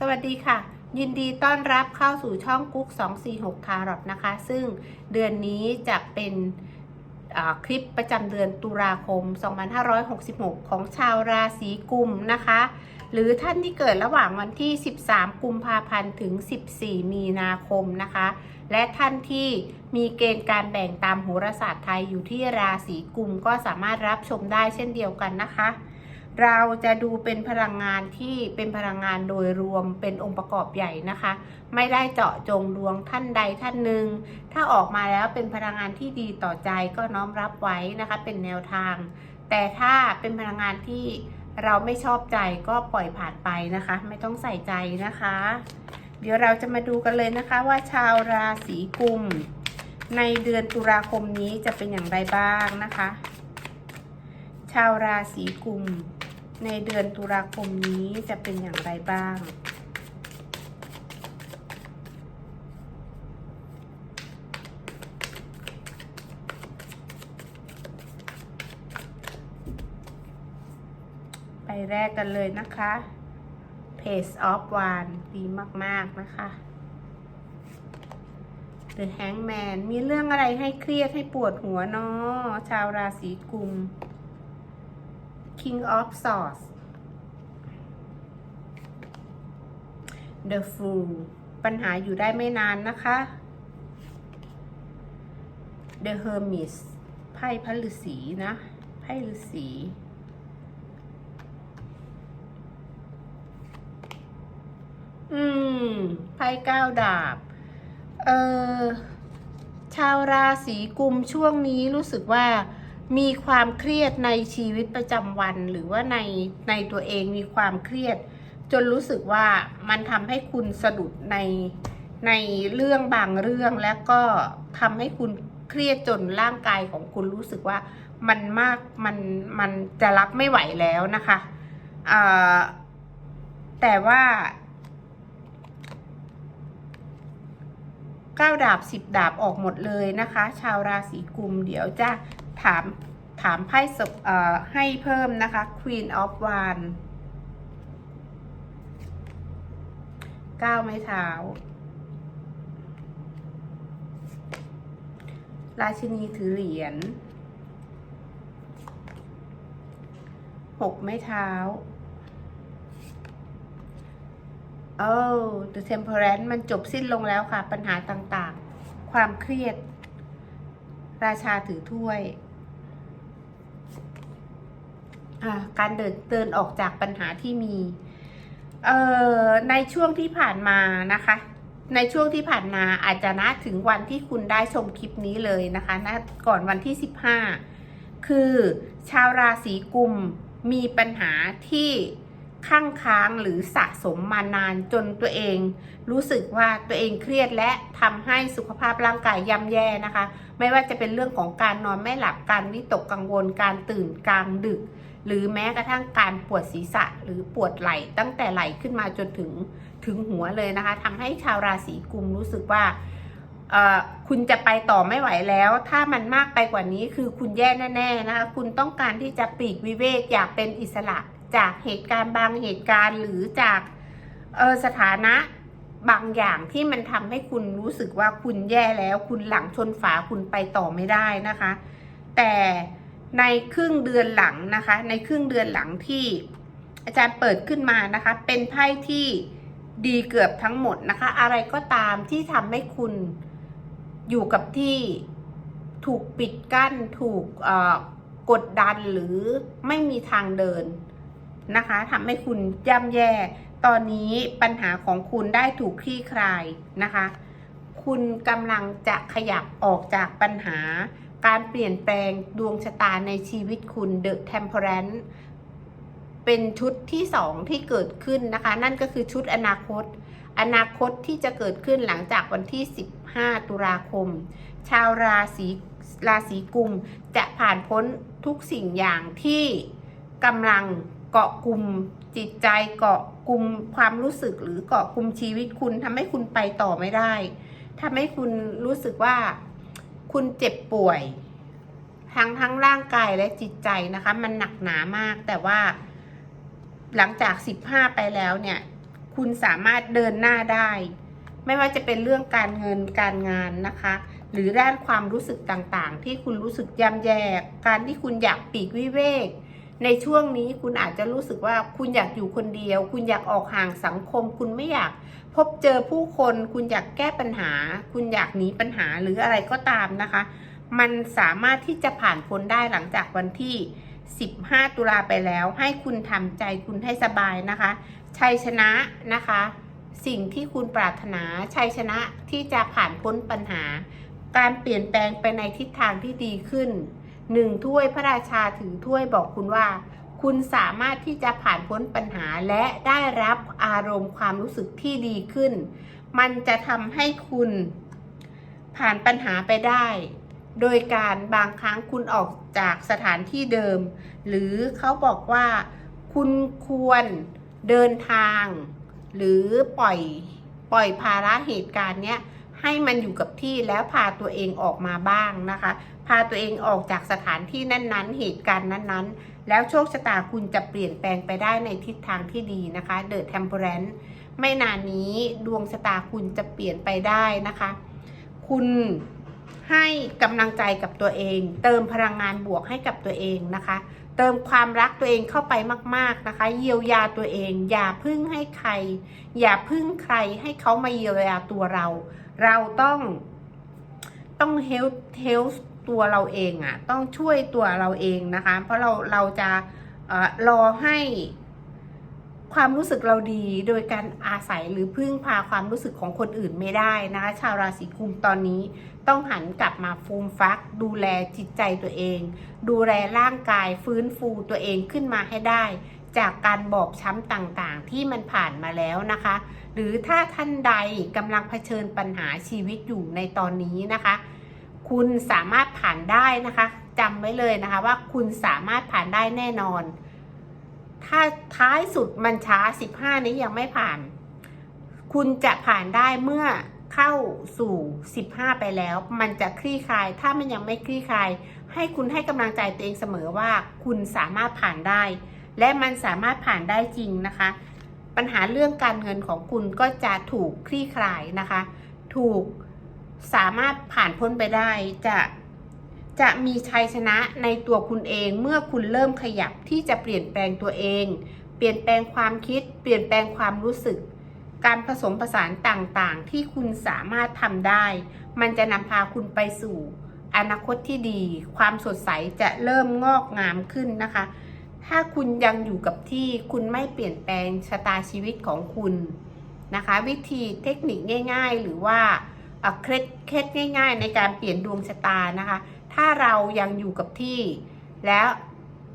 สวัสดีค่ะ ยินดีต้อนรับเข้าสู่ช่องกุ๊ก246 คารอทนะคะ ซึ่งเดือนนี้จะเป็นคลิปประจำเดือนตุลาคม 2566 ของชาวราศีกุมนะคะ หรือท่านที่เกิดระหว่างวันที่ 13 กุมภาพันธ์ถึง 14 มีนาคมนะคะ และท่านที่มีเกณฑ์การแบ่งตามโหราศาสตร์ไทยอยู่ที่ราศีกุมก็สามารถรับชมได้เช่นเดียวกันนะคะ เราจะดูเป็นพลังงานที่เป็นพลังงานโดยรวมเป็นองค์ประกอบใหญ่นะคะ ไม่ได้เจาะจงดวงท่านใดท่านหนึ่ง ถ้าออกมาแล้วเป็นพลังงานที่ดีต่อใจก็น้อมรับไว้นะคะ เป็นแนวทาง แต่ถ้าเป็นพลังงานที่เราไม่ชอบใจก็ปล่อยผ่านไปนะคะ ไม่ต้องใส่ใจนะคะ เดี๋ยวเราจะมาดูกันเลยนะคะว่าชาวราศีกุม ในเดือนตุลาคมนี้จะเป็นอย่างไรบ้างนะคะ ชาวราศีกุม ในเดือนตุลาคมนี้จะเป็นอย่างไรบ้าง ไปแรกกันเลยนะคะ Page of One ดีมาก ๆ นะคะ The Hangman มีเรื่องอะไรให้เครียดให้ปวดหัวเนาะชาวราศีกุม King of Swords The Fool ปัญหาอยู่ได้ไม่นานนะคะ The Hermit ไพ่พระฤาษีนะ ไพ่ฤาษี อืม ไพ่เก้าดาบ เออชาวราศีกุมช่วงนี้รู้สึกว่า มีความเครียดในชีวิตประจำวัน หรือว่าในในตัวเองมีความเครียด จนรู้สึกว่ามันทำให้คุณสะดุดในในเรื่องบางเรื่องแล้วก็ทำให้คุณเครียดจนร่างกายของคุณรู้สึกว่ามันมากมันมันจะรับไม่ไหวแล้วนะคะแต่ว่าเก้าดาบสิบดาบออกหมดเลยนะคะ ชาวราศีกุมเดี๋ยวจะ ถามถามไพ่สเอ่อให้เพิ่มนะคะ Queen of Wands เก้าไม้เท้า ราชินีถือเหรียญหกไม้เท้าโอ้ The Temperance มันจบสิ้นลงแล้วค่ะ ปัญหาต่างๆ ความเครียด ราชาถือถ้วย อ่า การเดินเดินออกจากปัญหาที่มีในช่วงที่ผ่านมานะคะ ในช่วงที่ผ่านมาอาจจะนะถึงวันที่คุณได้ชมคลิปนี้เลยนะคะนะก่อนวันที่ 15 คือชาวราศีกุมมีปัญหาที่ข้างค้างหรือสะสมมานานจนตัวเอง รู้สึกว่าตัวเองเครียดและทำให้สุขภาพร่างกายย่ำแย่นะคะ ไม่ว่าจะเป็นเรื่องของการนอนไม่หลับการวิตกกังวลการตื่นกลางดึก หรือแม้กระทั่งการปวดศีรษะหรือปวดไหล่ตั้งแต่ไหล่ขึ้นมาจนถึงถึงหัวเลยนะคะทำให้ชาวราศีกุมรู้สึกว่าคุณจะไปต่อไม่ไหวแล้ว ถ้ามันมากไปกว่านี้คือคุณแย่แน่ๆนะคะคุณต้องการที่จะปลีกวิเวกอยากเป็นอิสระจากเหตุการณ์บางเหตุการณ์หรือจากสถานะบางอย่างที่มันทำให้คุณรู้สึกว่าคุณแย่แล้ว คุณหลังชนฝาคุณไปต่อไม่ได้นะคะ แต่ ในครึ่งเดือนหลังนะคะ ในครึ่งเดือนหลังที่อาจารย์เปิดขึ้นมานะคะ เป็นไพ่ที่ดีเกือบทั้งหมดนะคะ อะไรก็ตามที่ทำให้คุณอยู่กับที่ถูกปิดกั้นถูกกดดันหรือไม่มีทางเดินนะคะทำให้คุณย่ำแย่ ตอนนี้ปัญหาของคุณได้ถูกคลี่คลายนะคะ คุณกำลังจะขยับออกจากปัญหา การเปลี่ยนแปลงดวงชะตาในชีวิตคุณ The Temperance เป็นชุดที่สองที่เกิดขึ้นนะคะ นั่นก็คือชุดอนาคต อนาคตที่จะเกิดขึ้นหลังจากวันที่ 15 ตุลาคม ชาวราศีราศีกุมจะผ่านพ้นทุกสิ่งอย่างที่กำลังเกาะกลุ่มจิตใจเกาะกลุ่มความรู้สึกหรือเกาะกลุ่มชีวิตคุณทำให้คุณไปต่อไม่ได้ทำให้คุณรู้สึกว่า คุณเจ็บป่วย ทั้งทั้งร่างกายและจิตใจนะคะ มันหนักหนามาก แต่ว่าหลังจาก15ไปแล้วเนี่ย คุณสามารถเดินหน้าได้ ไม่ว่าจะเป็นเรื่องการเงินการงานนะคะ หรือด้านความรู้สึกต่างๆ ที่คุณรู้สึกย่ำแย่การที่คุณอยากปีกวิเวก ในช่วงนี้คุณอาจจะรู้สึกว่าคุณอยากอยู่คนเดียว คุณอยากออกห่างสังคม คุณไม่อยากพบเจอผู้คน คุณอยากแก้ปัญหา คุณอยากหนีปัญหาหรืออะไรก็ตามนะคะ มันสามารถที่จะผ่านพ้นได้หลังจากวันที่ 15 ตุลาไปแล้ว ให้คุณทำใจคุณให้สบายนะคะ ชัยชนะนะคะ สิ่งที่คุณปรารถนาชัยชนะที่จะผ่านพ้นปัญหา การเปลี่ยนแปลงไปในทิศทางที่ดีขึ้น หนึ่งถ้วยพระราชาถือถ้วยบอกคุณว่า คุณสามารถที่จะผ่านพ้นปัญหาและได้รับอารมณ์ความรู้สึกที่ดีขึ้น มันจะทำให้คุณผ่านปัญหาไปได้ โดยการบางครั้งคุณออกจากสถานที่เดิม หรือเขาบอกว่า คุณควรเดินทาง หรือปล่อยปล่อยภาระเหตุการณ์เนี้ย ให้มันอยู่กับที่แล้วพาตัวเองออกมาบ้างนะคะ พาตัวเองออกจากสถานที่นั้นๆ เหตุการณ์นั้นๆ แล้วโชคชะตาคุณจะเปลี่ยนแปลงไปได้ในทิศทางที่ดีนะคะเดอะเทมเพ r รนไม่นานนี้ดวงชะตาคุณจะเปลี่ยนไปได้นะคะ คุณให้กำลังใจกับตัวเอง เติมพลังงานบวกให้กับตัวเองนะคะ เติมความรักตัวเองเข้าไปมาก ๆนะคะ เยียวยาตัวเอง อย่าพึ่งให้ใคร อย่าพึ่งใครให้เขามาเยียวยาตัวเรา เราต้องต้องเฮลเฮลตัวเราเองอะ่ะ ต้องช่วยตัวเราเองนะคะ เพราะเราเราจะเออรอให้ความรู้สึกเราดีโดยการอาศัยหรือพึ่งพาความรู้สึกของคนอื่นไม่ได้นะคะ ชาวราศีกุมตอนนี้ต้องหันกลับมาฟูมฟัก ดูแลจิตใจตัวเอง ดูแลร่างกายฟื้นฟูตัวเองขึ้นมาให้ได้ จากการบอบช้ำต่างๆ ที่มันผ่านมาแล้วนะคะ หรือถ้าท่านใดกำลังเผชิญปัญหาชีวิตอยู่ในตอนนี้นะคะ คุณสามารถผ่านได้นะคะจำไว้เลยนะคะว่าคุณสามารถผ่านได้แน่นอน ถ้าท้ายสุดมันช้า 15 นี้ยังไม่ผ่าน คุณจะผ่านได้เมื่อเข้าสู่ 15 ไปแล้ว มันจะคลี่คลาย ถ้ามันยังไม่คลี่คลาย ให้คุณให้กำลังใจตัวเองเสมอว่าคุณสามารถผ่านได้ และมันสามารถผ่านได้จริงนะคะ ปัญหาเรื่องการเงินของคุณก็จะถูกคลี่คลายนะคะ ถูกสามารถผ่านพ้นไปได้จะจะมีชัยชนะในตัวคุณเองเมื่อคุณเริ่มขยับที่จะเปลี่ยนแปลงตัวเอง เปลี่ยนแปลงความคิด เปลี่ยนแปลงความรู้สึก การผสมผสานต่างๆ ที่คุณสามารถทำได้ มันจะนำพาคุณไปสู่ อนาคตที่ดี ความสดใสจะเริ่มงอกงามขึ้นนะคะ ถ้าคุณยังอยู่กับที่คุณไม่เปลี่ยนแปลงชะตาชีวิตของคุณนะคะ วิธีเทคนิคง่าย ๆ หรือว่าเคล็ดเคล็ดง่าย ๆ ในการเปลี่ยนดวงชะตานะคะ ถ้าเรายังอยู่กับที่ แล้ว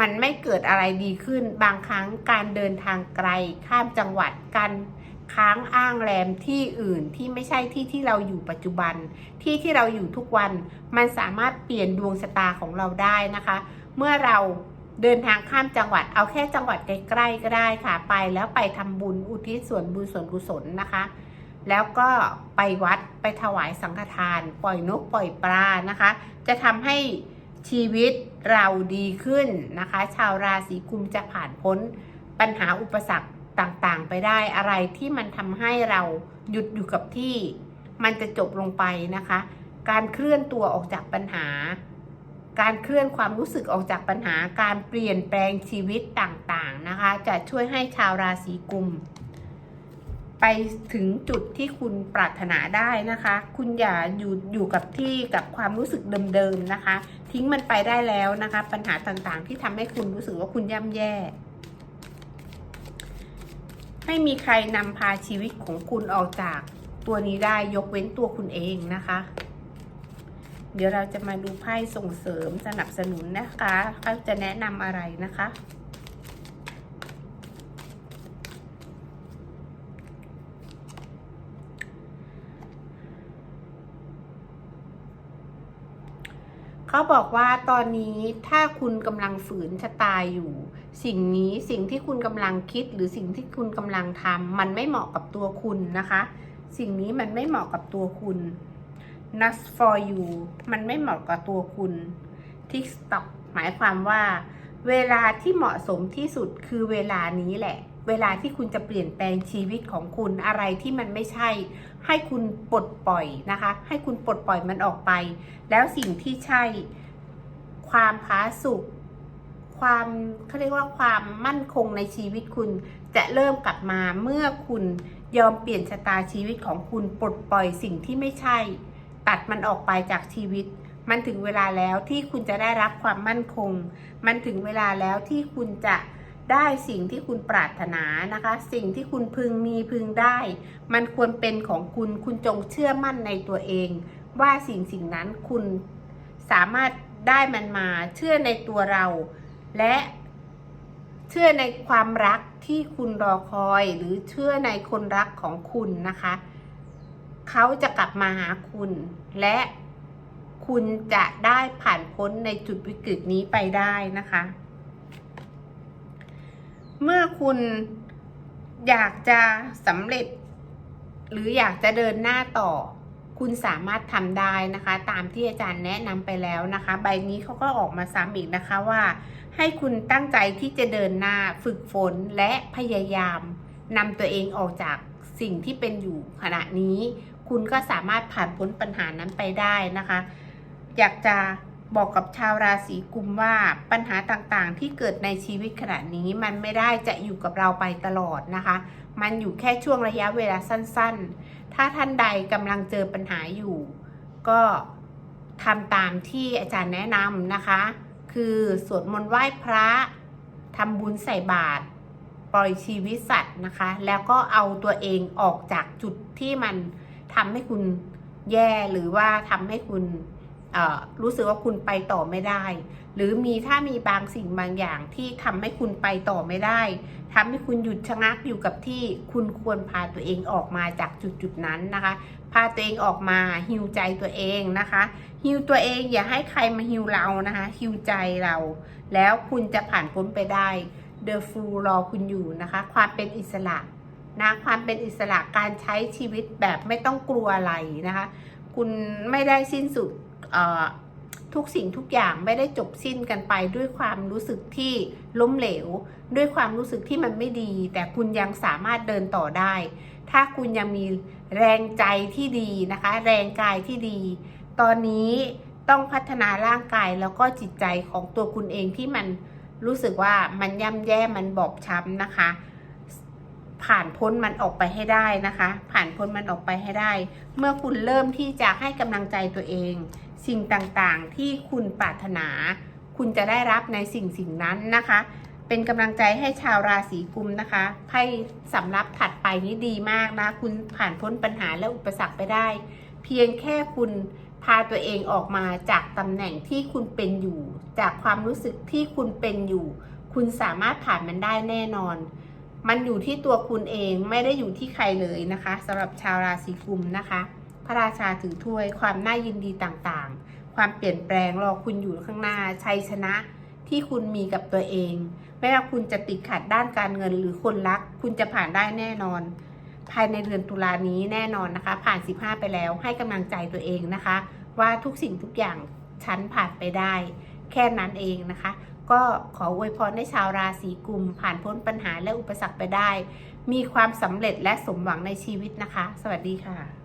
มันไม่เกิดอะไรดีขึ้น บางครั้งการเดินทางไกล ข้ามจังหวัดการค้างอ้างแรมที่อื่นที่ไม่ใช่ที่ที่เราอยู่ปัจจุบัน ที่ที่เราอยู่ทุกวัน มันสามารถเปลี่ยนดวงชะตาของเราได้นะคะ เมื่อเรา เดินทางข้ามจังหวัดเอาแค่จังหวัดใกล้ๆก็ได้ค่ะ ไปแล้วไปทำบุญอุทิศส่วนบุญส่วนกุศลนะคะ แล้วก็ไปวัดไปถวายสังฆทาน ปล่อยนกปล่อยปลานะคะ จะทำให้ชีวิตเราดีขึ้นนะคะ ชาวราศีกุมจะผ่านพ้นปัญหาอุปสรรคต่างๆ ไปได้อะไรที่มันทำให้เราหยุดอยู่กับที่ มันจะจบลงไปนะคะ การเคลื่อนตัวออกจากปัญหา การเคลื่อนความรู้สึกออกจากปัญหาการเปลี่ยนแปลงชีวิตต่างๆนะคะ จะช่วยให้ชาวราศีกุม ไปถึงจุดที่คุณปรารถนาได้นะคะ คุณอย่าอยู่อยู่กับที่กับความรู้สึกเดิมๆนะคะ ทิ้งมันไปได้แล้วนะคะ ปัญหาต่างๆ ที่ทำให้คุณรู้สึกว่าคุณย่ำแย่ ไม่มีใครนำพาชีวิตของคุณออกจากตัวนี้ได้ยกเว้นตัวคุณเองนะคะ เดี๋ยวเราจะมาดูไพ่ส่งเสริมสนับสนุนนะคะเขาจะแนะนำอะไรนะคะเขาบอกว่าตอนนี้ถ้าคุณกำลังฝืนชะตาอยู่ สิ่งนี้สิ่งที่คุณกำลังคิดหรือสิ่งที่คุณกำลังทำมันไม่เหมาะกับตัวคุณนะคะ สิ่งนี้มันไม่เหมาะกับตัวคุณ not for you มันไม่เหมาะกับตัวคุณ tick stop หมายความว่า เวลาที่เหมาะสมที่สุดคือเวลานี้แหละ เวลาที่คุณจะเปลี่ยนแปลงชีวิตของคุณอะไรที่มันไม่ใช่ ให้คุณปลดปล่อยนะคะ ให้คุณปลดปล่อยมันออกไป แล้วสิ่งที่ใช่ ความผาสุกความเขาเรียกว่าความมั่นคงในชีวิตคุณจะเริ่มกลับมาเมื่อคุณยอมเปลี่ยนชะตาชีวิตของคุณปลดปล่อยสิ่งที่ไม่ใช่ ตัดมันออกไปจากชีวิต มันถึงเวลาแล้วที่คุณจะได้รับความมั่นคง มันถึงเวลาแล้วที่คุณจะได้สิ่งที่คุณปรารถนานะคะ สิ่งที่คุณพึงมีพึงได้ มันควรเป็นของคุณ คุณจงเชื่อมั่นในตัวเอง ว่าสิ่งสิ่งนั้นคุณสามารถได้มันมา เชื่อในตัวเรา และเชื่อในความรักที่คุณรอคอย หรือเชื่อในคนรักของคุณนะคะ เขาจะกลับมาหาคุณ และคุณจะได้ผ่านพ้นในจุดวิกฤตนี้ไปได้นะคะ เมื่อคุณอยากจะสำเร็จ หรืออยากจะเดินหน้าต่อ คุณสามารถทำได้นะคะ ตามที่อาจารย์แนะนำไปแล้วนะคะ ใบนี้เขาก็ออกมาซ้ำอีกนะคะว่า ให้คุณตั้งใจที่จะเดินหน้าฝึกฝนและพยายามนำตัวเองออกจากสิ่งที่เป็นอยู่ขณะนี้ คุณก็สามารถผ่านพ้นปัญหานั้นไปได้นะคะ อยากจะบอกกับชาวราศีกุมว่าปัญหาต่างๆ ที่เกิดในชีวิตขณะนี้มันไม่ได้จะอยู่กับเราไปตลอดนะคะ มันอยู่แค่ช่วงระยะเวลาสั้นๆ ถ้าท่านใดกำลังเจอปัญหาอยู่ ก็ทำตามที่อาจารย์แนะนำนะคะ คือสวดมนต์ไหว้พระทำบุญใส่บาตรปล่อยชีวิตสัตว์นะคะ แล้วก็เอาตัวเองออกจากจุดที่มัน ทำให้คุณแย่หรือว่าทำให้คุณรู้สึกว่าคุณไปต่อไม่ได้ หรือมีถ้ามีบางสิ่งบางอย่างที่ทำให้คุณไปต่อไม่ได้ทำให้คุณหยุดชะงักอยู่กับที่คุณควรพาตัวเองออกมาจากจุดจุดๆนั้นนะคะ พาตัวเองออกมาฮิวใจตัวเองนะคะฮิวตัวเองอย่าให้ใครมาฮิวเรานะคะฮิวใจเรา แล้วคุณจะผ่านพ้นไปได้เดอะฟูรอคุณอยู่นะคะ ความเป็นอิสระ นะความเป็นอิสระการใช้ชีวิตแบบไม่ต้องกลัวอะไรนะคะ คุณไม่ได้สิ้นสุดทุกสิ่งทุกอย่างไม่ได้จบสิ้นกันไปด้วยความรู้สึกที่ล้มเหลว ด้วยความรู้สึกที่มันไม่ดี แต่คุณยังสามารถเดินต่อได้ ถ้าคุณยังมีแรงใจที่ดีนะคะ แรงกายที่ดี ตอนนี้ต้องพัฒนาร่างกายแล้วก็จิตใจของตัวคุณเองที่มันรู้สึกว่ามันย่ำแย่มันบอบช้ำนะคะ ผ่านพ้นมันออกไปให้ได้นะคะ ผ่านพ้นมันออกไปให้ได้ เมื่อคุณเริ่มที่จะให้กำลังใจตัวเอง สิ่งต่างๆ ที่คุณปรารถนา คุณจะได้รับในสิ่งสิ่งนั้นนะคะ เป็นกำลังใจให้ชาวราศีกุมนะคะไพ่สำรับถัดไปนี้ดีมากนะ คุณผ่านพ้นปัญหาและอุปสรรคไปได้ เพียงแค่คุณพาตัวเองออกมาจากตำแหน่งที่คุณเป็นอยู่ จากความรู้สึกที่คุณเป็นอยู่ คุณสามารถผ่านมันได้แน่นอน มันอยู่ที่ตัวคุณเองไม่ได้อยู่ที่ใครเลยนะคะสำหรับชาวราศีกุมนะคะ พระราชาถือถ้วยความน่ายินดีต่างๆ ความเปลี่ยนแปลงรอคุณอยู่ข้างหน้าชัยชนะที่คุณมีกับตัวเอง ไม่ว่าคุณจะติดขัดด้านการเงินหรือคนรัก คุณจะผ่านได้แน่นอน ภายในเดือนตุลานี้แน่นอนนะคะ ผ่าน 15 ไปแล้วให้กำลังใจตัวเองนะคะ ว่าทุกสิ่งทุกอย่างฉันผ่านไปได้ แค่นั้นเองนะคะ ก็ขออวยพรให้ชาวราศีกุม ผ่านพ้นปัญหาและอุปสรรคไปได้ มีความสำเร็จและสมหวังในชีวิตนะคะ สวัสดีค่ะ